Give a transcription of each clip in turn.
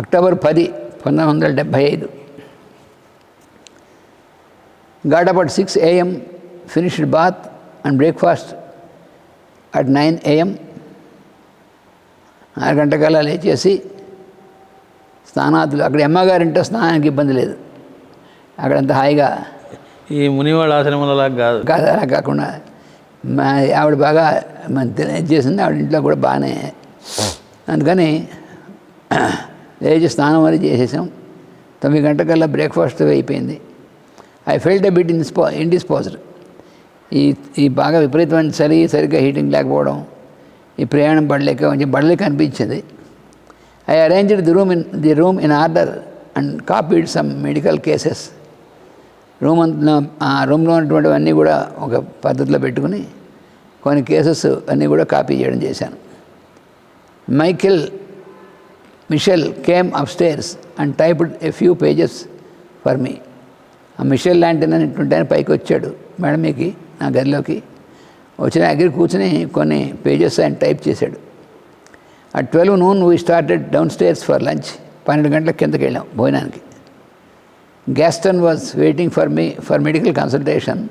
October పది పంతొమ్మిది వందల డెబ్భై ఐదు. Got about six AM finished bath and breakfast at nine AM. ఆరు గంటకల్లా లేచేసి స్నానాదులు అక్కడ అమ్మగారింటే స్నానానికి ఇబ్బంది లేదు. అక్కడంతా హాయిగా ఈ మునివాళ్ళ ఆశ్రమంలో కాదు. కాదు అలా కాకుండా మా ఆవిడ బాగా మన తెలియజేసింది చేసింది ఆవిడ ఇంట్లో కూడా బాగానే. అందుకని లేచి స్నానం అది చేసేసాం. తొమ్మిది గంటకల్లా బ్రేక్ఫాస్ట్ అయిపోయింది. I felt a bit in indisposed ఈ ఈ బాగా విపరీతమైన చలి సరిగ్గా హీటింగ్ లేకపోవడం ఈ ప్రయాణం పడలేక కొంచెం బడలేక అనిపించింది I arranged the room in the room in order and copied some medical cases room అంతా ఆ రూమ్లో ఉన్నటువంటివన్నీ కూడా ఒక పద్ధతిలో పెట్టుకుని కొన్ని కేసెస్ అన్నీ కూడా కాపీ చేయడం చేశాను. Michael Michel came upstairs and typed a few pages for me ఆ మిషెల్ లాంటి అనేటువంటి ఆయన పైకి వచ్చాడు మేడం మీకు నా గదిలోకి. వచ్చిన దగ్గర కూర్చుని కొన్ని పేజెస్ ఆయన టైప్ చేశాడు. ఆ twelve noon we started downstairs for lunch పన్నెండు గంటల కిందకి వెళ్ళాం భోజనానికి. Gaston was waiting for me for medical consultation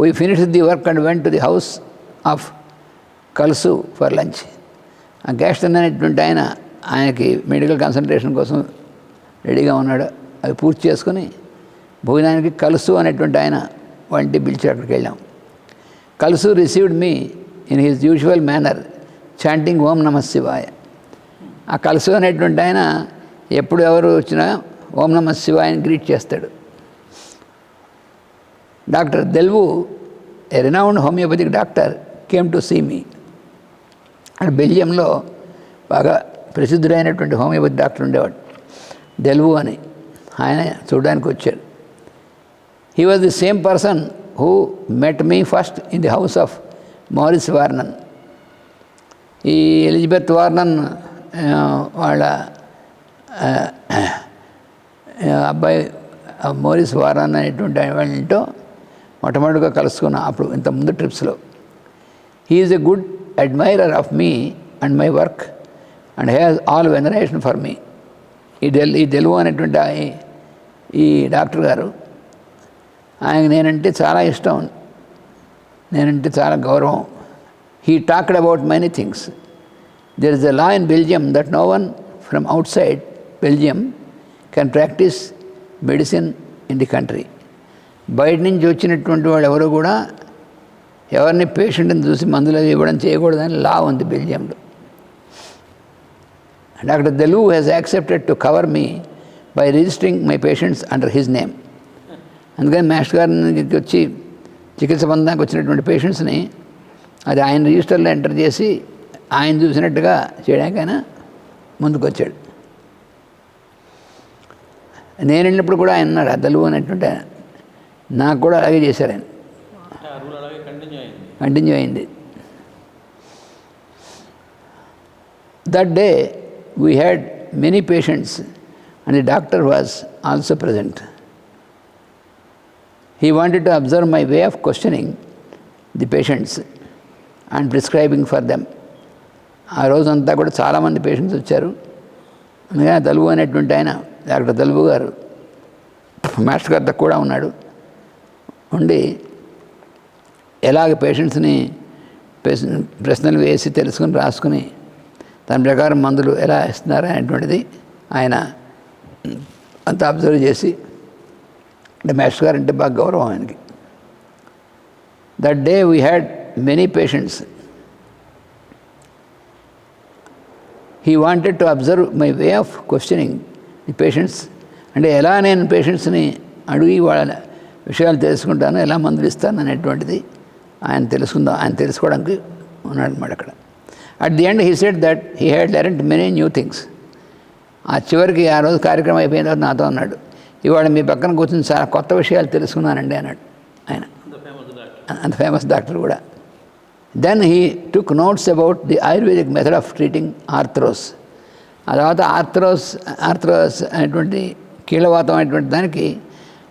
we finish the work and went to the house of Kalsu for lunch ఆ గ్యాస్టన్ అనేటువంటి ఆయన ఆయనకి మెడికల్ కన్సల్టేషన్ కోసం రెడీగా ఉన్నాడు. అవి పూర్తి చేసుకుని భోజనానికి కలుసు అనేటువంటి ఆయన వంటి పిలిచి అక్కడికి వెళ్ళాం. Kalsu received me in his usual manner chanting Om Namah Shivaya ఆ కలుసు అనేటువంటి ఆయన ఎప్పుడు ఎవరు వచ్చినా ఓం నమ శివాయని గ్రీట్ చేస్తాడు. Doctor Delvu a renowned homeopathic doctor came to see me అక్కడ బెల్జియంలో బాగా ప్రసిద్ధుడైనటువంటి హోమియోపతి డాక్టర్ ఉండేవాడు. దెల్వు అని ఆయన చూడడానికి వచ్చాడు. He was the same person who met me first in the house of Maurice Vernon ఈ ఎలిజబెత్ వార్నన్ వాళ్ళ అబ్బాయి మోరిస్ వారాన్ అనేటువంటి వాళ్ళతో మొట్టమొదటిగా కలుసుకున్నా అప్పుడు ఇంత ముందు ట్రిప్స్లో he's a good admirer of me and my work and has all veneration for me. ఈ డెల్ ఈ తెలుగు అనేటువంటి ఈ డాక్టర్ గారు ఆయన నేనంటే చాలా ఇష్టం. నేనంటే చాలా గౌరవం. He talked about many things there is a law in Belgium that no one from outside Belgium can practice medicine in the country బయట నుంచి వచ్చినటువంటి వాళ్ళు ఎవరు కూడా ఎవరిని పేషెంట్ని చూసి మందులు ఇవ్వడం చేయకూడదని లా ఉంది బెల్జియంలో doctor Delu has accepted to cover me by registering my patients under his name అందుకని మాస్టర్ గారికి వచ్చి చికిత్స పొందడానికి వచ్చినటువంటి పేషెంట్స్ని అది ఆయన రిజిస్టర్లో ఎంటర్ చేసి ఆయన చూసినట్టుగా చేయడానికి ఆయన ముందుకు వచ్చాడు నేను వెళ్ళినప్పుడు కూడా ఆయన అన్నాడు అద్దలు అనేటువంటి నాకు కూడా అలాగే చేశారు ఆయన. కంటిన్యూ అయింది. That day we had many patients and the doctor was also present. He wanted to observe my way of questioning the patients and prescribing for them ఆ రోజంతా కూడా చాలామంది పేషెంట్స్ వచ్చారు. అందుకని ఆ తెలుగు అనేటువంటి ఆయన డాక్టర్ తెలుగు గారు మాస్టర్ గారితో కూడా ఉన్నాడు. ఉండి ఎలాగ పేషెంట్స్ని ప్రశ్నలు వేసి తెలుసుకుని రాసుకుని దాని ప్రకారం మందులు ఎలా ఇస్తున్నారు అనేటువంటిది ఆయన అంత అబ్జర్వ్ చేసి అంటే మాస్టర్ గారు అంటే బాగా గౌరవం ఆయనకి. That day we had many patients he wanted to observe my way of questioning the patients అంటే ఎలా నేను పేషెంట్స్ని అడిగి వాళ్ళ విషయాలు తెలుసుకుంటాను ఎలా మందులు ఇస్తాను అనేటువంటిది ఆయన తెలుసుకుందాం ఆయన తెలుసుకోవడానికి ఉన్నాడు అన్నమాట అక్కడ. At the end he said that he had learnt many new things ఆ చివరికి ఆ రోజు కార్యక్రమం అయిపోయిన తర్వాత నాతో అన్నాడు ఇవాళ మీ పక్కన కూర్చొని చాలా కొత్త విషయాలు తెలుసుకున్నానండి అన్నాడు ఆయన. అంత ఫేమస్ డాక్టర్ కూడా. Then he took notes about the ayurvedic method of treating arthrosis ఆ తర్వాత ఆర్థ్రోస్ ఆర్థ్రోస్ అనేటువంటి కీళ్ళవాతం అనేటువంటి దానికి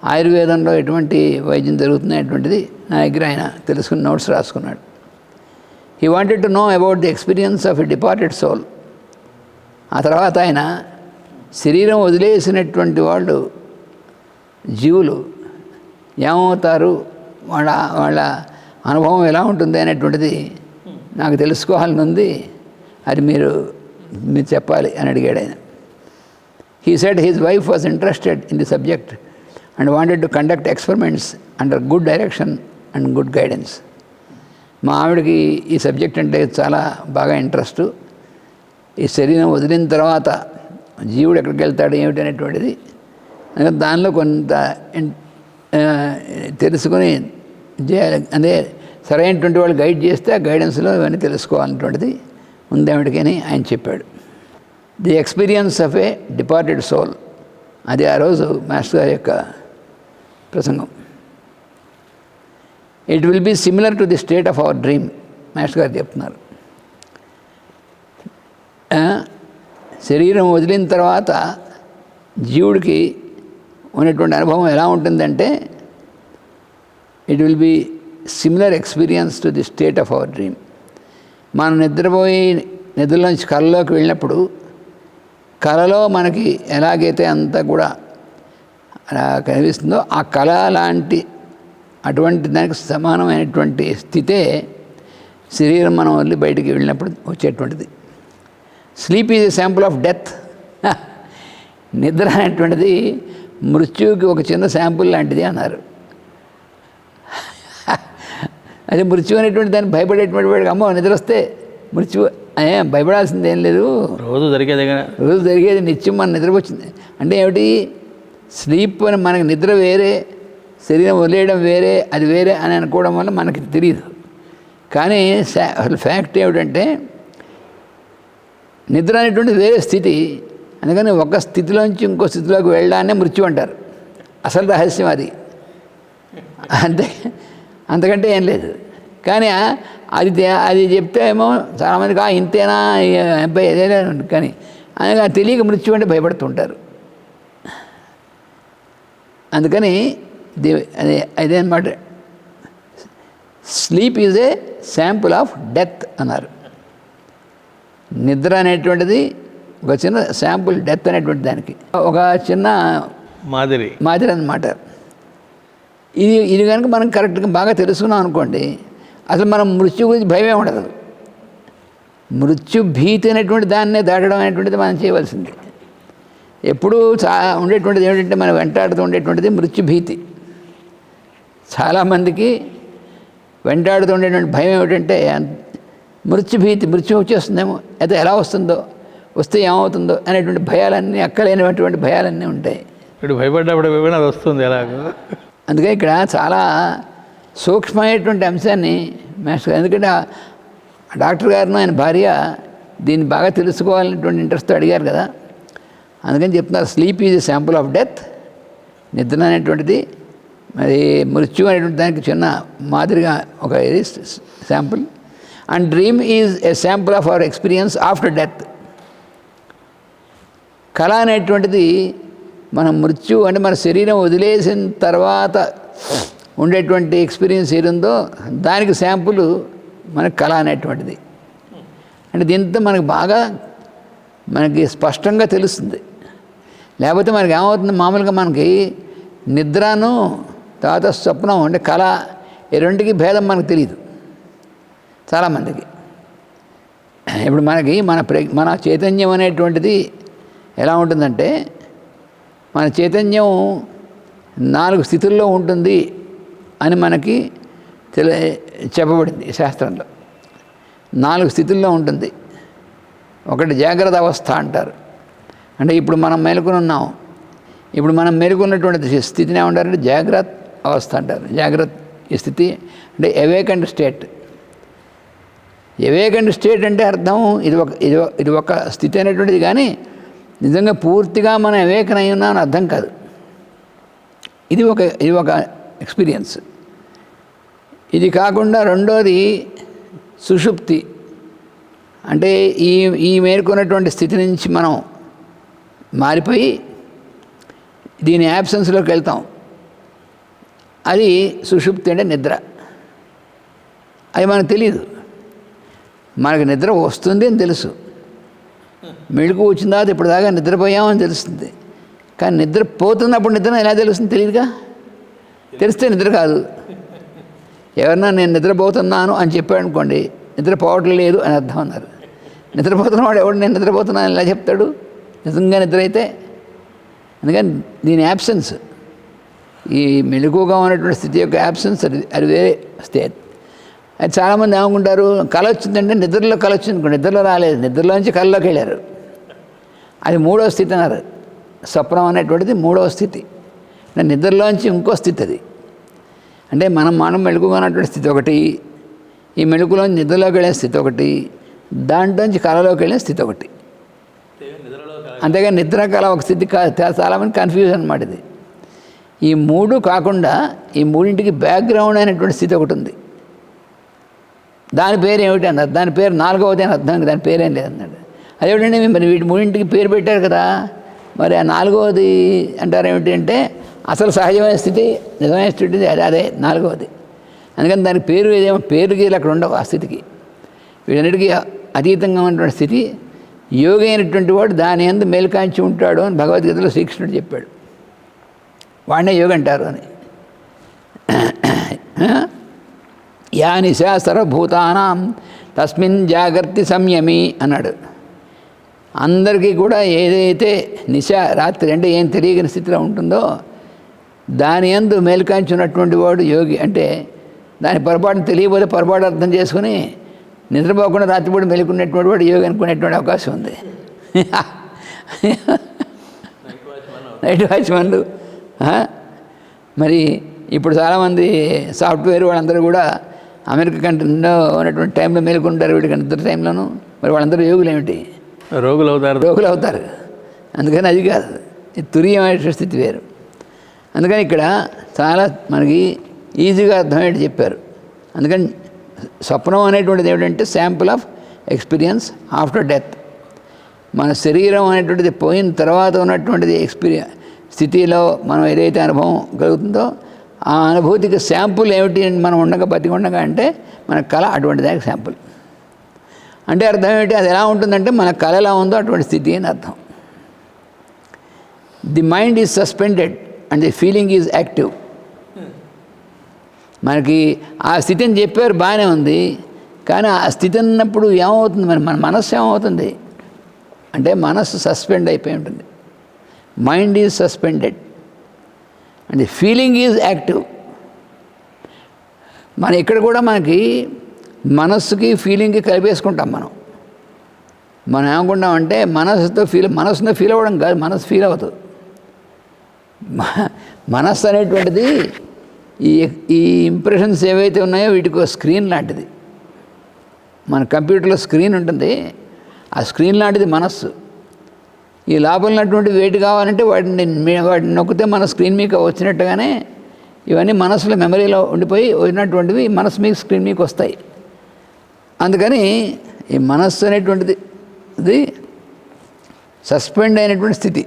ఆయుర్వేదంలో ఎటువంటి వైద్యం జరుగుతుంది అనేటువంటిది నా దగ్గర ఆయన తెలుసుకుని నోట్స్ రాసుకున్నాడు. He wanted to know about the experience of a departed soul ఆ తర్వాత ఆయన శరీరం వదిలేసినటువంటి వాళ్ళు జీవులు ఏమవుతారు? వాళ్ళ వాళ్ళ అనుభవం ఎలా ఉంటుంది అనేటువంటిది నాకు తెలుసుకోవాలని ఉంది అది మీరు మీరు చెప్పాలి అని అడిగాడు ఆయన. He said his wife was interested in the subject and wanted to conduct experiments under good direction and good guidance మా ఆవిడకి ఈ సబ్జెక్ట్ అంటే చాలా బాగా ఇంట్రెస్ట్. ఈ శరీరం వదిలిన తర్వాత జీవుడు ఎక్కడికి వెళ్తాడు ఏమిటి అనేటువంటిది దానిలో కొంత తెలుసుకొని చేయాలి అదే సరైనటువంటి వాళ్ళు గైడ్ చేస్తే ఆ గైడెన్స్లో ఇవన్నీ తెలుసుకోవాలన్నటువంటిది ఉందేమిటికని ఆయన చెప్పాడు. The experience of a departed soul అది ఆ రోజు మాస్టర్ గారి యొక్క ప్రసంగం. It will be similar to the state of our dream master గారు చెప్తున్నారు. శరీరం వదిలిన తర్వాత జీవుడికి ఉన్నటువంటి అనుభవం ఎలా ఉంటుందంటే it will be similar experience to the state of our dream మనం నిద్రపోయి నిద్రలోంచి కళలోకి వెళ్ళినప్పుడు కళలో మనకి ఎలాగైతే అంతా కూడా అలా కనిపిస్తుందో ఆ కళ లాంటి అటువంటి దానికి సమానమైనటువంటి స్థితే శరీరం మనం వదిలి బయటికి వెళ్ళినప్పుడు వచ్చేటువంటిది. Sleep is a sample of death నిద్ర అనేటువంటిది మృత్యువుకి ఒక చిన్న శాంపుల్ లాంటిది అన్నారు. అదే మృత్యు అనేటువంటి దాన్ని భయపడేటువంటి వాడికి అమ్మో నిద్ర వస్తే మృత్యు ఏ భయపడాల్సింది ఏం లేదు. రోజు జరిగేదే రోజు జరిగేది నిత్యం మన నిద్రపోతుంది అంటే ఏమిటి? స్లీప్ అని మనకి నిద్ర వేరే శరీరం వదిలేయడం వేరే అది వేరే అని అనుకోవడం వల్ల మనకి తెలియదు కానీ అసలు ఫ్యాక్ట్ ఏమిటంటే నిద్ర అనేటువంటి వేరే స్థితి. అందుకని ఒక స్థితిలోంచి ఇంకో స్థితిలోకి వెళ్ళడాన్నే మృత్యు అంటారు. అసలు రహస్యం అది. అంతే అంతకంటే ఏం లేదు. కానీ అది అది చెప్తే ఏమో చాలామందికి ఇంతేనా? అబ్బాయి ఏదైనా కానీ అందుకని తెలియక మృత్యు అంటే భయపడుతుంటారు. అందుకని దే అదే అదే అనమాట sleep is a sample of death అన్నారు. నిద్ర అనేటువంటిది ఒక చిన్న శాంపుల్ డెత్ అనేటువంటి దానికి. ఒక చిన్న మాదిరి. మాదిరి అనమాట ఇది ఇది కనుక మనం కరెక్ట్గా బాగా తెలుసుకున్నాం అనుకోండి అసలు మనం మృత్యు గురించి భయమే ఉండదు. మృత్యు భీతి అనేటువంటి దాన్నే దాటడం అనేటువంటిది మనం చేయవలసింది. ఎప్పుడూ చా ఉండేటువంటిది ఏమిటంటే మనం వెంటాడుతూ ఉండేటువంటిది మృత్యు భీతి. చాలామందికి వెంటాడుతూ ఉండేటువంటి భయం ఏమిటంటే మృత్యు భీతి మృత్యు వచ్చేస్తుందేమో అయితే ఎలా వస్తుందో వస్తే ఏమవుతుందో అనేటువంటి భయాలన్నీ అక్కలేనటువంటి భయాలన్నీ ఉంటాయి. ఇప్పుడు భయపడ్డప్పుడు అది వస్తుంది ఎలాగో? అందుకే ఇక్కడ చాలా సూక్ష్మమైనటువంటి అంశాన్ని మాస్టర్ ఎందుకంటే ఆ డాక్టర్ గారిను ఆయన భార్య దీన్ని బాగా తెలుసుకోవాలనేటువంటి ఇంట్రెస్ట్ అడిగారు కదా. అందుకని చెప్తున్నారు sleep is a sample of death నిద్ర అనేటువంటిది మరి మృత్యు అనేటువంటి దానికి చిన్న మాదిరిగా ఒక ఇది sample. And dream is a sample of our experience after death. కళ అనేటువంటిది మన మృత్యు అంటే మన శరీరం వదిలేసిన తర్వాత ఉండేటువంటి ఎక్స్పీరియన్స్ ఏదుందో దానికి శాంపుల్ మనకు కళ అనేటువంటిది. అంటే దీంతో మనకు బాగా మనకి స్పష్టంగా తెలుస్తుంది. లేకపోతే మనకి ఏమవుతుంది మామూలుగా మనకి నిద్రను తర్వాత స్వప్నం అంటే కళ ఈ రెండుకి భేదం మనకు తెలియదు చాలామందికి. ఇప్పుడు మనకి మన ప్ర మన చైతన్యం అనేటువంటిది ఎలా ఉంటుందంటే మన చైతన్యం నాలుగు స్థితుల్లో ఉంటుంది అని మనకి తెలి చెప్పబడింది శాస్త్రంలో. నాలుగు స్థితుల్లో ఉంటుంది. ఒకటి జాగ్రత్త అవస్థ అంటారు. అంటే ఇప్పుడు మనం మెలుకునున్నాం ఉన్నాం. ఇప్పుడు మనం మేలుకున్నటువంటి స్థితిని ఏమంటారంటే జాగ్రత్త అవస్థ అంటారు. జాగ్రత్త స్థితి. అంటే ఎవేకండ్ స్టేట్. ఎవేకండ్ స్టేట్ అంటే అర్థం ఇది ఒక ఇది ఇది ఒక స్థితి అనేటువంటిది కానీ నిజంగా పూర్తిగా మనం ఎవేకనై ఉన్నామని అర్థం కాదు. ఇది ఒక ఇది ఒక ఎక్స్పీరియన్స్. ఇది కాకుండా రెండోది సుషుప్తి. అంటే ఈ ఈ మేరుకున్నటువంటి స్థితి నుంచి మనం మారిపోయి దీని యాబ్సెన్స్లోకి వెళ్తాం. అది సుషుప్తి అంటే నిద్ర. అది మనకు తెలియదు మనకు నిద్ర వస్తుంది అని తెలుసు. మెళుకు వచ్చిన తర్వాత ఇప్పుడు దాకా నిద్రపోయామని తెలుస్తుంది. కానీ నిద్ర పోతున్నప్పుడు నిద్ర ఎలా తెలుస్తుంది తెలియదుగా? తెలిస్తే నిద్ర కాదు. ఎవరన్నా నేను నిద్రపోతున్నాను అని చెప్పాడు అనుకోండి నిద్రపోవటం లేదు అని అర్థం అన్నారు. నిద్రపోతున్నవాడు ఎవడు? నేను నిద్రపోతున్నాను ఎలా చెప్తాడు? నిజంగా నిద్ర అయితే? అందుకని దీని యాబ్సెన్స్ ఈ మెలకుగా ఉన్నటువంటి స్థితి యొక్క యాబ్సెన్స్ అది అది వేరే స్టేట్ అది చాలామంది ఏమనుకుంటారు? కళ వచ్చిందంటే నిద్రలో కళ వచ్చింది నిద్రలో రాలేదు. నిద్రలోంచి కళ్ళలోకి వెళ్ళారు. అది మూడవ స్థితి అన్నారు. స్వప్నం అనేటువంటిది మూడవ స్థితి. నిద్రలోంచి ఇంకో స్థితి అది. అంటే మనం మనం మెలకుగా ఉన్నటువంటి స్థితి ఒకటి ఈ మెలకులోంచి నిద్రలోకి వెళ్ళే స్థితి ఒకటి దాంట్లోంచి కళలోకి వెళ్ళే స్థితి ఒకటి. అంతేగా నిద్ర కళ ఒక స్థితి కా చాలామంది కన్ఫ్యూజన్ అనమాట ఇది. ఈ మూడు కాకుండా ఈ మూడింటికి బ్యాక్గ్రౌండ్ అయినటువంటి స్థితి ఒకటి ఉంది. దాని పేరు ఏమిటి అన్నారు దాని పేరు నాలుగవది అని అర్థం దాని పేరేం లేదన్నాడు. అదేమిటండి మరి వీటి మూడింటికి పేరు పెట్టారు కదా. మరి ఆ నాలుగవది అంటారు ఏమిటి అంటే అసలు సహజమైన స్థితి నిజమైన స్థితి అదే అదే నాలుగవది. అందుకని దాని పేరు ఏదేమో పేరు అక్కడ ఉండవు ఆ స్థితికి. వీటన్నిటికీ అతీతంగా ఉన్నటువంటి స్థితి యోగి అయినటువంటి వాడు దాని ఎందు మేల్కాంచి ఉంటాడు అని భగవద్గీతలో శ్రీకృష్ణుడు చెప్పాడు. వాడినే యోగి అంటారు అని. యా నిశా సర్వభూతానాం తస్మిన్ జాగ్రత్త సంయమి అన్నాడు. అందరికీ కూడా ఏదైతే నిశ రాత్రి అంటే ఏం తెలియని స్థితిలో ఉంటుందో దాని ఎందు మేల్కాంచున్నటువంటి వాడు యోగి అంటే దాని పొరపాటును తెలియకపోతే పొరపాటు అర్థం చేసుకుని నిద్రపోకుండా రాత్రిపూట మెలుకున్నటువంటి వాడు యోగి అనుకునేటువంటి అవకాశం ఉంది. నైట్ వాచ్మన్లు? మరి ఇప్పుడు చాలామంది సాఫ్ట్వేర్ వాళ్ళందరూ కూడా అమెరికా కంట్రీలో ఉన్నటువంటి టైంలో మేలుకుంటారు వీడికి నిద్ర టైంలోనూ. మరి వాళ్ళందరూ యోగులు ఏమిటి రోగులు అవుతారు రోగులు అవుతారు అందుకని అది కాదు. తురీయమైన స్థితి వేరు. అందుకని ఇక్కడ చాలా మనకి ఈజీగా అర్థమయ్యేటి చెప్పారు. అందుకని స్వప్నం అనేటువంటిది ఏమిటంటే sample of experience after death. మన శరీరం అనేటువంటిది పోయిన తర్వాత ఉన్నటువంటిది ఎక్స్పీరియన్స్ స్థితిలో మనం ఏదైతే అనుభవం కలుగుతుందో ఆ అనుభూతికి శాంపుల్ ఏమిటి అని మనం ఉండగా బతికి ఉండగా అంటే మన కళ అటువంటి దానికి శాంపుల్. అంటే అర్థం ఏమిటి? అది ఎలా ఉంటుందంటే మన కళ ఎలా ఉందో అటువంటి స్థితి అని అర్థం. The mind is suspended and the feeling is active. మనకి ఆ స్థితిని చెప్పారు బాగానే ఉంది. కానీ ఆ స్థితి అన్నప్పుడు ఏమవుతుంది? మరి మన మనస్సు ఏమవుతుంది? అంటే మనస్సు సస్పెండ్ అయిపోయి ఉంటుంది. Mind is suspended and feeling is active మన ఇక్కడ కూడా మనకి మనస్సుకి ఫీలింగ్కి కలిపేసుకుంటాం మనం. మనం ఏమనుకుంటామంటే మనస్సుతో ఫీల్ మనస్సుతో ఫీల్ అవ్వడం కాదు మనస్సు ఫీల్ అవుతుంది మనస్సు అనేటువంటిది ఈ ఈ ఇంప్రెషన్స్ ఏవైతే ఉన్నాయో వీటికి ఒక స్క్రీన్ లాంటిది. మన కంప్యూటర్లో స్క్రీన్ ఉంటుంది. ఆ స్క్రీన్ లాంటిది మనస్సు. ఈ లోపల ఉన్నటువంటి వేటి కావాలంటే వాటిని వాటిని నొక్కితే మన స్క్రీన్ మీకు వచ్చినట్టుగానే ఇవన్నీ మనసులో మెమరీలో ఉండిపోయి ఉన్నటువంటివి మనసు మీకు స్క్రీన్ మీకు వస్తాయి. అందుకని ఈ మనస్సు అనేటువంటిది ఇది సస్పెండ్ అయినటువంటి స్థితి.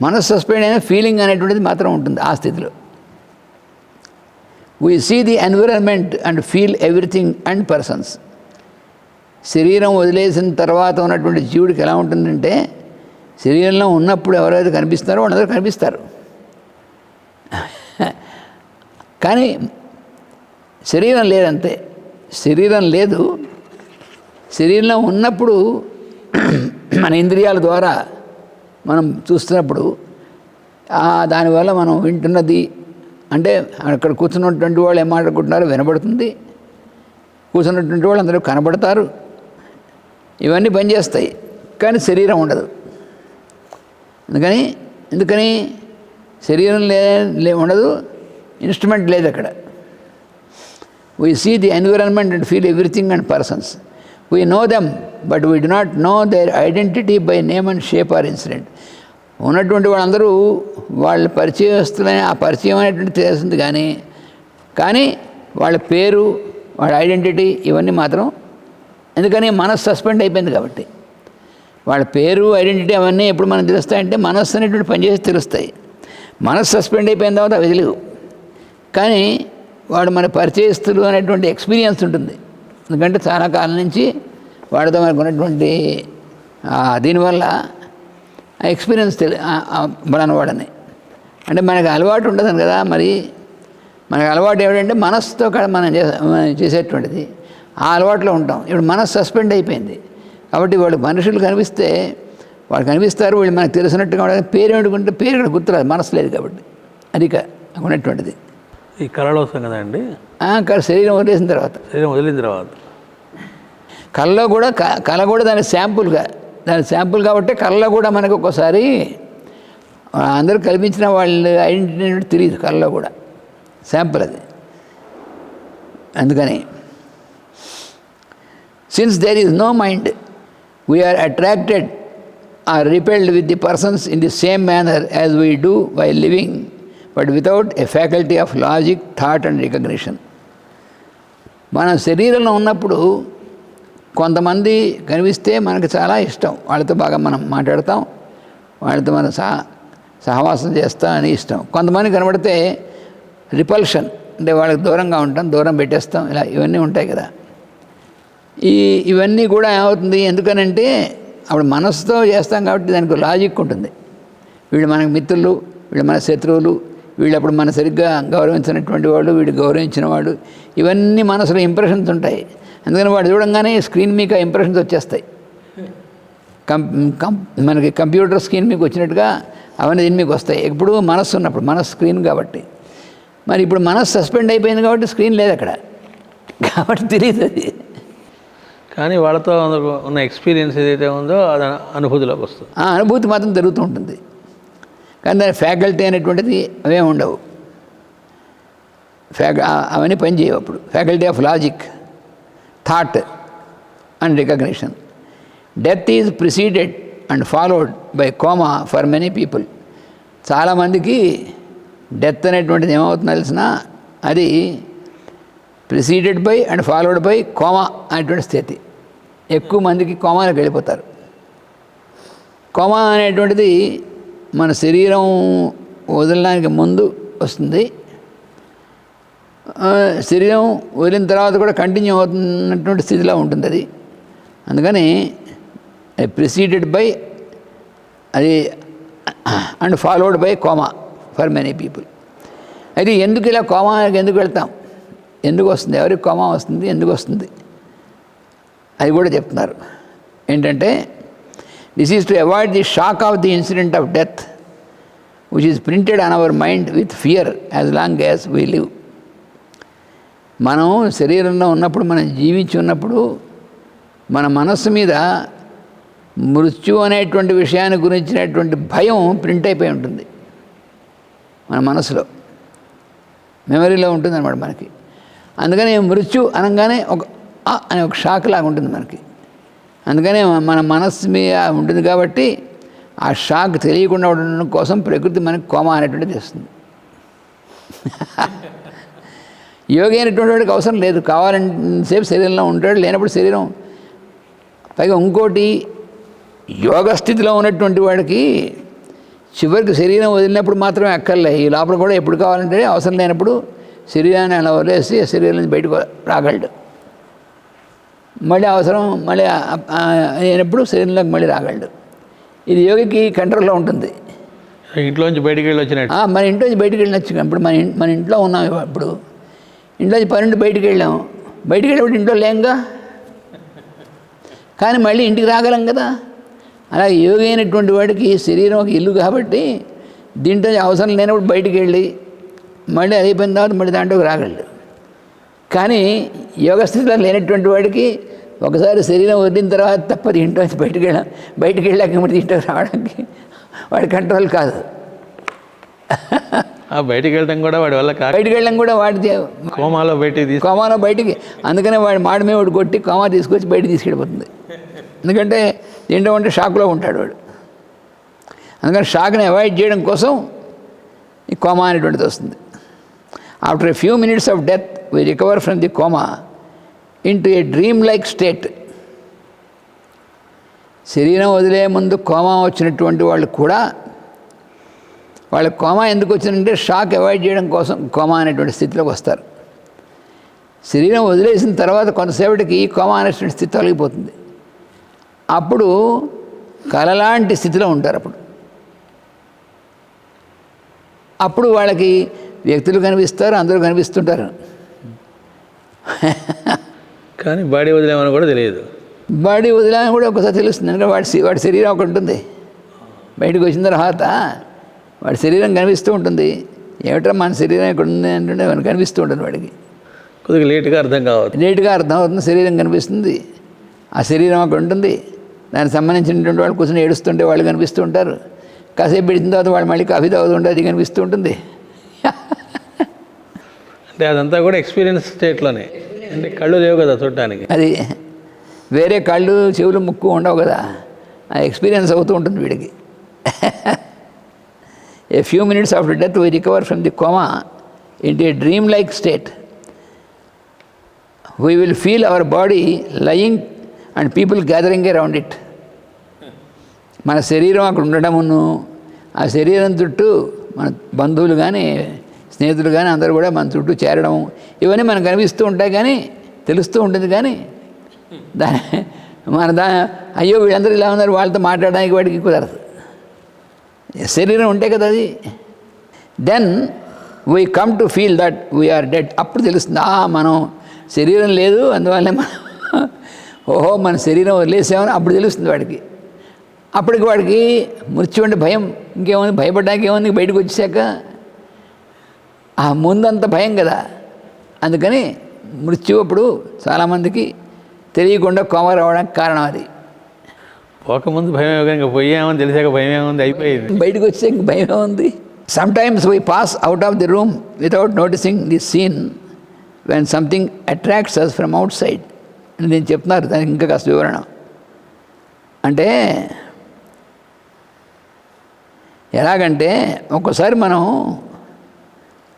మనస్సు సస్పెండ్ అయిన ఫీలింగ్ అనేటువంటిది మాత్రం ఉంటుంది ఆ స్థితిలో. We see the environment and feel everything and persons శరీరం వదిలేసిన తర్వాత ఉన్నటువంటి జీవుడికి ఎలా ఉంటుందంటే శరీరంలో ఉన్నప్పుడు ఎవరైతే కనిపిస్తారో వాళ్ళందరూ కనిపిస్తారు. కానీ శరీరం లేదంతే శరీరం లేదు. శరీరంలో ఉన్నప్పుడు మన ఇంద్రియాల ద్వారా మనం చూస్తున్నప్పుడు దానివల్ల మనం వింటున్నది అంటే అక్కడ కూర్చున్నటువంటి వాళ్ళు ఏం మాట్లాడుకుంటున్నారో వినబడుతుంది. కూర్చున్నటువంటి వాళ్ళు అందరూ కనబడతారు. ఇవన్నీ పనిచేస్తాయి. కానీ శరీరం ఉండదు. అందుకని ఎందుకని? శరీరం లే ఉండదు ఇన్స్ట్రుమెంట్ లేదు అక్కడ. We see the environment and feel everything and persons we know them but we do not know their identity by name and shape or incident ఉన్నటువంటి వాళ్ళందరూ వాళ్ళ పరిచయస్తులని ఆ పరిచయం అనేటువంటి తెలిసింది కానీ కానీ వాళ్ళ పేరు వాళ్ళ ఐడెంటిటీ ఇవన్నీ మాత్రం ఎందుకని మనసు సస్పెండ్ అయిపోయింది కాబట్టి. వాళ్ళ పేరు ఐడెంటిటీ అవన్నీ ఎప్పుడు మనం తెలుస్తాయంటే మనస్సు అనేటువంటి పనిచేసి తెలుస్తాయి. మనస్సు సస్పెండ్ అయిపోయిన తర్వాత అవి తెలియవు. కానీ వాడు మన పరిచయస్తులు అనేటువంటి ఎక్స్పీరియన్స్ ఉంటుంది. ఎందుకంటే చాలా కాలం నుంచి వాడితో మనకు ఉన్నటువంటి దీనివల్ల ఎక్స్పీరియన్స్ తెలి అంటే మనకు అలవాటు ఉండదు కదా మరి. మనకు అలవాటు ఏమిటంటే మనస్సుతో మనం చేసే మనం చేసేటువంటిది. ఆ అలవాట్లో ఉంటాం. ఇప్పుడు మనస్సు సస్పెండ్ అయిపోయింది. కాబట్టి వాళ్ళు మనుషులు కనిపిస్తే వాళ్ళు కనిపిస్తారు వీళ్ళు మనకు తెలిసినట్టుగా ఉండాలి. పేరు ఏమిటంటే పేరు కూడా గుర్తురాదు మనసు లేదు కాబట్టి. అది ఉన్నటువంటిది. ఈ కళలో వస్తాం కదండి ఆ, క- శరీరం వదిలేసిన తర్వాత. శరీరం వదిలిన తర్వాత. కళ్ళలో కూడా కళ కూడా దాని శాంపుల్గా దాని శాంపుల్ కాబట్టి కళ్ళలో కూడా మనకు ఒక్కోసారి అందరూ కల్పించిన వాళ్ళ ఐడెంటిటీ తెలియదు కళ్ళలో కూడా. శాంపుల్ అది. అందుకని since there is no mind we're attracted or repelled with the persons in the same manner as we do by living but without a faculty of logic thought and recognition మన శరీరంలో ఉన్నప్పుడు కొంతమంది కనిపిస్తే మనకు చాలా ఇష్టం. వాళ్ళతో బాగా మనం మాట్లాడతాం. వాళ్ళతో మనం సహ సహవాసం చేస్తాం అని ఇష్టం. కొంతమంది కనబడితే రిపల్షన్ అంటే వాళ్ళకి దూరంగా ఉంటాం దూరం పెట్టేస్తాం ఇలా ఇవన్నీ ఉంటాయి కదా. ఈ ఇవన్నీ కూడా ఏమవుతుంది? ఎందుకనంటే అప్పుడు మనసుతో చేస్తాం కాబట్టి దానికి లాజిక్ ఉంటుంది. వీళ్ళు మనకు మిత్రులు వీళ్ళు మన శత్రువులు వీళ్ళు అప్పుడు మన సరిగ్గా గౌరవించినటువంటి వాళ్ళు వీడు గౌరవించిన వాడు ఇవన్నీ మనసులో ఇంప్రెషన్స్ ఉంటాయి. అందుకని వాడు చూడంగానే స్క్రీన్ మీకు ఇంప్రెషన్స్ వచ్చేస్తాయి. కం కం మనకి కంప్యూటర్ స్క్రీన్ మీకు వచ్చినట్టుగా అవన్నీ దీని మీకు వస్తాయి. ఎప్పుడు మనస్సు ఉన్నప్పుడు మనస్సు స్క్రీన్ కాబట్టి. మరి ఇప్పుడు మనస్సు సస్పెండ్ అయిపోయింది కాబట్టి స్క్రీన్ లేదు అక్కడ. కాబట్టి తెలియదు అది. కానీ వాళ్ళతో ఉన్న ఎక్స్పీరియన్స్ ఏదైతే ఉందో అది అనుభూతిలోకి వస్తుంది. ఆ అనుభూతి మాత్రం జరుగుతూ ఉంటుంది. కానీ దాని ఫ్యాకల్టీ అనేటువంటిది అవే ఉండవు. ఫ్యాక అవన్నీ పనిచేయవు అప్పుడు. Faculty of logic thought and recognition. Death is preceded and followed by coma for many people. చాలామందికి డెత్ అనేటువంటిది ఏమవుతుందో తెలిసిన అది preceded by and followed by coma అనేటువంటి స్థితి. ఎక్కువ మందికి కోమాలకు వెళ్ళిపోతారు. కోమా అనేటువంటిది మన శరీరం వదలడానికి ముందు వస్తుంది. శరీరం వదిలిన తర్వాత కూడా కంటిన్యూ అవుతున్నటువంటి స్థితిలో ఉంటుంది అది. అందుకని ప్రిసీడెడ్ బై అది and followed by coma for many people అయితే ఎందుకు ఇలా కోమాకి ఎందుకు వెళ్తాం? ఎందుకు వస్తుంది ఎవరికి కోమా వస్తుంది? ఎందుకు వస్తుంది అది కూడా చెప్తున్నారు. ఏంటంటే this is to avoid the shock of the incident of death which is printed on our mind with fear as long as we live మనం శరీరంలో ఉన్నప్పుడు మనం జీవించి ఉన్నప్పుడు మన మనస్సు మీద మృత్యు అనేటువంటి విషయాన్ని గురించినటువంటి భయం ప్రింట్ అయిపోయి ఉంటుంది. మన మనసులో మెమరీలో ఉంటుంది అనమాట మనకి. అందుకనే మృత్యు అనగానే ఒక అనే ఒక షాక్ లాగా ఉంటుంది మనకి. అందుకనే మన మనస్సు మీద ఉంటుంది కాబట్టి ఆ షాక్ తెలియకుండా ఉండడం కోసం ప్రకృతి మనకి కోమా అనేటువంటిది ఇస్తుంది యోగి అయినటువంటి వాడికి అవసరం లేదు. కావాలంటేసేపు శరీరంలో ఉంటాడు లేనప్పుడు శరీరం పైగా ఇంకోటి యోగ స్థితిలో ఉన్నటువంటి వాడికి చివరికి శరీరం వదిలినప్పుడు మాత్రమే అక్కర్లే. ఈ లోపల కూడా ఎప్పుడు కావాలంటే అవసరం లేనప్పుడు శరీరాన్ని అలా వదిలేసి శరీరం నుంచి బయటకు రాగలడు. మళ్ళీ అవసరం మళ్ళీ అయినప్పుడు శరీరంలోకి మళ్ళీ రాగలడు. ఇది యోగికి కంట్రోల్లో ఉంటుంది. ఇంట్లోంచి బయటికి వెళ్ళి వచ్చినట్టు. మన ఇంట్లో నుంచి బయటికి వెళ్ళొచ్చు ఇప్పుడు మన మన ఇంట్లో ఉన్నాం ఇప్పుడు. ఇంట్లో నుంచి పన్నెండు బయటికి వెళ్ళాం. బయటికి వెళ్ళినప్పుడు ఇంట్లో లేంగా? కానీ మళ్ళీ ఇంటికి రాగలం కదా. అలా యోగి అయినటువంటి వాడికి శరీరం ఒక ఇల్లు కాబట్టి దీంట్లో అవసరం లేనప్పుడు బయటికి వెళ్ళి మళ్ళీ అది అయిపోయిన తర్వాత మళ్ళీ దాంట్లోకి రాగలడు. కానీ యోగ స్థితిలో లేనటువంటి వాడికి ఒకసారి శరీరం వదిలిన తర్వాత తప్పదు ఇంట్లో బయటికి వెళ్ళాం బయటికి వెళ్ళాక మరి ఇంట్లోకి రావడానికి? వాడి కంట్రోల్ కాదు. ఆ బయటికి వెళ్ళడం కూడా వాడి వల్ల బయటికి వెళ్ళడం కూడా వాడి కోమాలో బయటికి కోమాలో బయటికి అందుకనే వాడి మాడి మీద ఒకటి కొట్టి కోమా తీసుకొచ్చి బయటికి తీసుకెళ్ళిపోతుంది. ఎందుకంటే తింటూ ఉంటే షాక్లో ఉంటాడు వాడు. అందుకని షాక్ని అవాయిడ్ చేయడం కోసం ఈ కోమా అనేటువంటిది వస్తుంది. After a few minutes of death we recover from the coma in to a dream like state శరీరం వదిలే ముందు కోమా వచ్చినటువంటి వాళ్ళు కూడా వాళ్ళ కోమా ఎందుకు వచ్చిందంటే షాక్ అవాయిడ్ చేయడం కోసం కోమా అనేటువంటి స్థితిలోకి వస్తారు. శరీరం వదిలేసిన తర్వాత కొంతసేపటికి ఈ కోమా అనేటువంటి స్థితి తొలగిపోతుంది. అప్పుడు కలలాంటి స్థితిలో ఉంటారు అప్పుడు. అప్పుడు వాళ్ళకి వ్యక్తులు కనిపిస్తారు అందరూ కనిపిస్తుంటారు. కానీ బాడీ వదిలేమని కూడా తెలియదు. బాడీ వదిలేని కూడా ఒకసారి తెలుస్తుంది. ఎందుకంటే వాడి వాడి శరీరం ఒకటి ఉంటుంది. బయటకు వచ్చిన తర్వాత వాడి శరీరం కనిపిస్తూ ఉంటుంది. ఏమిట్రా మన శరీరం ఇక్కడ ఉంది అంటే మనకు కనిపిస్తూ ఉంటుంది వాడికి. కొద్దిగా లేట్గా అర్థం కావచ్చు లేట్గా అర్థమవుతుంది శరీరం కనిపిస్తుంది. ఆ శరీరం అక్కడ ఉంటుంది. దానికి సంబంధించినటువంటి వాళ్ళు కూర్చొని ఏడుస్తుంటే వాళ్ళు కనిపిస్తూ ఉంటారు. కాసేపు పెడిన తర్వాత వాళ్ళు మళ్ళీ కాఫీ తాగుతుంటే అది కనిపిస్తూ ఉంటుంది. అంటే అదంతా కూడా ఎక్స్పీరియన్స్ స్టేట్లోనే అంటే కళ్ళు లేవు కదా చూడటానికి అది వేరే కళ్ళు చెవులు ముక్కు ఉండవు కదా. ఆ ఎక్స్పీరియన్స్ అవుతూ ఉంటుంది వీడికి. A few minutes after death we recover from the coma in a dream like state we will feel our body lying and people gathering around it మన శరీరం అక్కడ ఉండడమును ఆ శరీరం చుట్టూ మన బంధువులు కానీ స్నేహితులు కానీ అందరూ కూడా మన చుట్టూ చేరడం ఇవన్నీ మనకు కనిపిస్తూ ఉంటాయి కానీ తెలుస్తూ ఉంటుంది కానీ దాని మన దా అయ్యో వీళ్ళందరూ ఇలా ఉన్నారు వాళ్ళతో మాట్లాడడానికి వాడికి కుదరదు. శరీరం ఉంటే కదా అది. Then we come to feel that we're dead అప్పుడు తెలుస్తుంది ఆ మనం శరీరం లేదు అందువల్లే మనం ఓహో మన శరీరం వదిలేసామని అప్పుడు తెలుస్తుంది వాడికి. అప్పటికి వాడికి మృత్యు అంటే భయం ఇంకేముంది? భయపడ్డానికి ఏముంది? బయటకు వచ్చాక ఆ ముందంత భయం కదా. అందుకని మృత్యు అప్పుడు చాలామందికి తెలియకుండా కోమ రావడానికి కారణం అది. పోకముందు భయం ఇంకా పోయామని తెలిసాక భయం ఏముంది అయిపోయింది. బయటకు వచ్చే ఇంక భయం ఉంది sometimes we pass out of the room without noticing the scene when something attracts us from outside అని నేను చెప్తున్నారు దానికి ఇంకా కాస్త వివరణ. అంటే ఎలాగంటే ఒక్కసారి మనం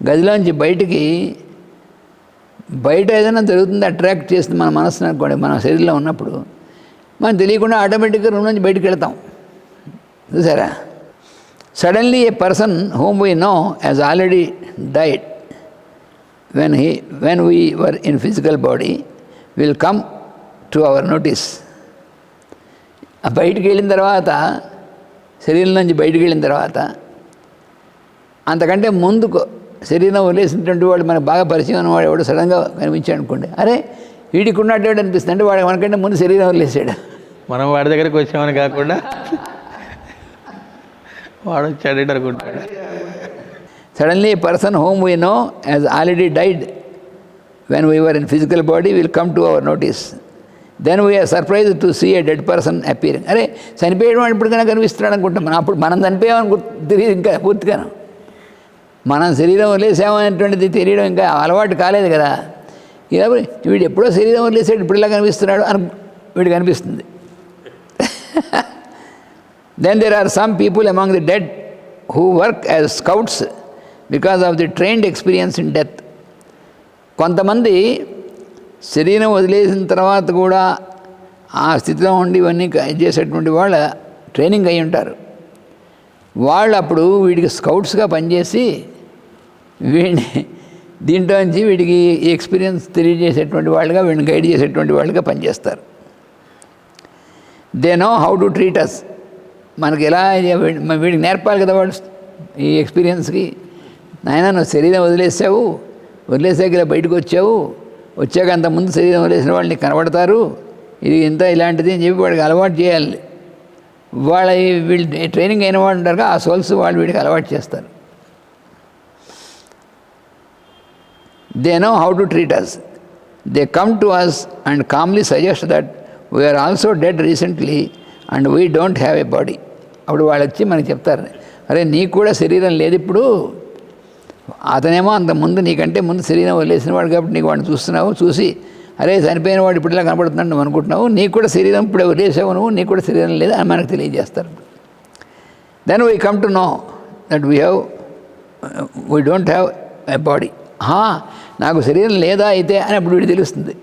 గదిలోంచి బయటికి బయట ఏదైనా జరుగుతుంది అట్రాక్ట్ చేస్తుంది మన మనసును అనుకోండి మన శరీరంలో ఉన్నప్పుడు మనం తెలియకుండా ఆటోమేటిక్గా రూమ్ నుంచి బయటకు వెళ్తాం. చూసారా? Suddenly a person whom we know as already died when he when we were in physical body will come to our notice ఆ బయటికి వెళ్ళిన తర్వాత శరీరం నుంచి బయటికి వెళ్ళిన తర్వాత అంతకంటే ముందుకు శరీరం వదిలేసినటువంటి వాడు మనకు బాగా పరిచయం ఉన్నవాడు ఎవడు సడన్గా కనిపించాడు అనుకోండి అరే వీడికి ఉన్నట్టు అనిపిస్తుంది అంటే వాడు మనకంటే ముందు శరీరం వదిలేసాడు. మనం వాడి దగ్గరికి వచ్చామని కాకుండా వాడు వచ్చాడు అనుకుంటాడు. Suddenly person whom we know as already died when we were in physical body will come to our notice then we're surprised to see a dead person appearing అరే చనిపోయడం ఇప్పటికైనా కనిపిస్తున్నాడు అనుకుంటాం. మనం అప్పుడు మనం చనిపోయామని తెలియదు ఇంకా పూర్తిగాను. మనం శరీరం వదిలేసామనేటువంటిది తెలియడం ఇంకా అలవాటు కాలేదు కదా. ఇలా వీడు ఎప్పుడో శరీరం వదిలేసాడు ఇప్పుడులా కనిపిస్తున్నాడు అని వీడు కనిపిస్తుంది. Then there are some people among the dead who work as scouts because of the trained experience in death కొంతమంది శరీరం వదిలేసిన తర్వాత కూడా ఆ స్థితిలో ఉండి ఇవన్నీ చేసేటువంటి వాళ్ళ ట్రైనింగ్ అయి ఉంటారు. వాళ్ళు అప్పుడు వీడికి స్కౌట్స్గా పనిచేసి వీడిని దీంట్లో నుంచి వీడికి ఎక్స్పీరియన్స్ తెలియజేసేటువంటి వాళ్ళుగా వీడిని గైడ్ చేసేటువంటి వాళ్ళుగా పనిచేస్తారు. They know how to treat us. మనకి ఎలా వీడికి నేర్పాలి కదా వాడు ఈ ఎక్స్పీరియన్స్కి. నాయన నువ్వు శరీరం వదిలేసావు వదిలేసాక ఇలా బయటకు వచ్చావు వచ్చాక అంతకుముందు ముందు శరీరం వదిలేసిన వాళ్ళు కనబడతారు? ఇది ఇంత ఇలాంటిది అని చెప్పి వాడికి అలవాటు చేయాలి. వాళ్ళ వీళ్ళు ట్రైనింగ్ అయిన వాళ్ళు ఉంటారు ఆ సోల్స్ వాళ్ళు వీడికి అలవాటు చేస్తారు. They know how to treat us they come to us and calmly suggest that we're also dead recently and we don't have a body అప్పుడు వాళ్ళు వచ్చి మనకి చెప్తారు అరే నీకు కూడా శరీరం లేదు ఇప్పుడు. అతనేమో అంత ముందు నీకంటే ముందు శరీరం వదిలేసిన వాడు కాబట్టి నీకు వాడిని చూస్తున్నావు చూసి అరే చనిపోయిన వాడు ఇప్పుడు ఇలా కనపడుతున్నాడు నువ్వు అనుకుంటున్నావు? నీకు కూడా శరీరం ఇప్పుడు వదిలేసావు నువ్వు నీకు కూడా శరీరం లేదు అని మనకు తెలియజేస్తారు. Then we come to know that we have we don't have a body నాకు శరీరం లేదా అయితే అని అప్పుడు వీడు తెలుస్తుంది.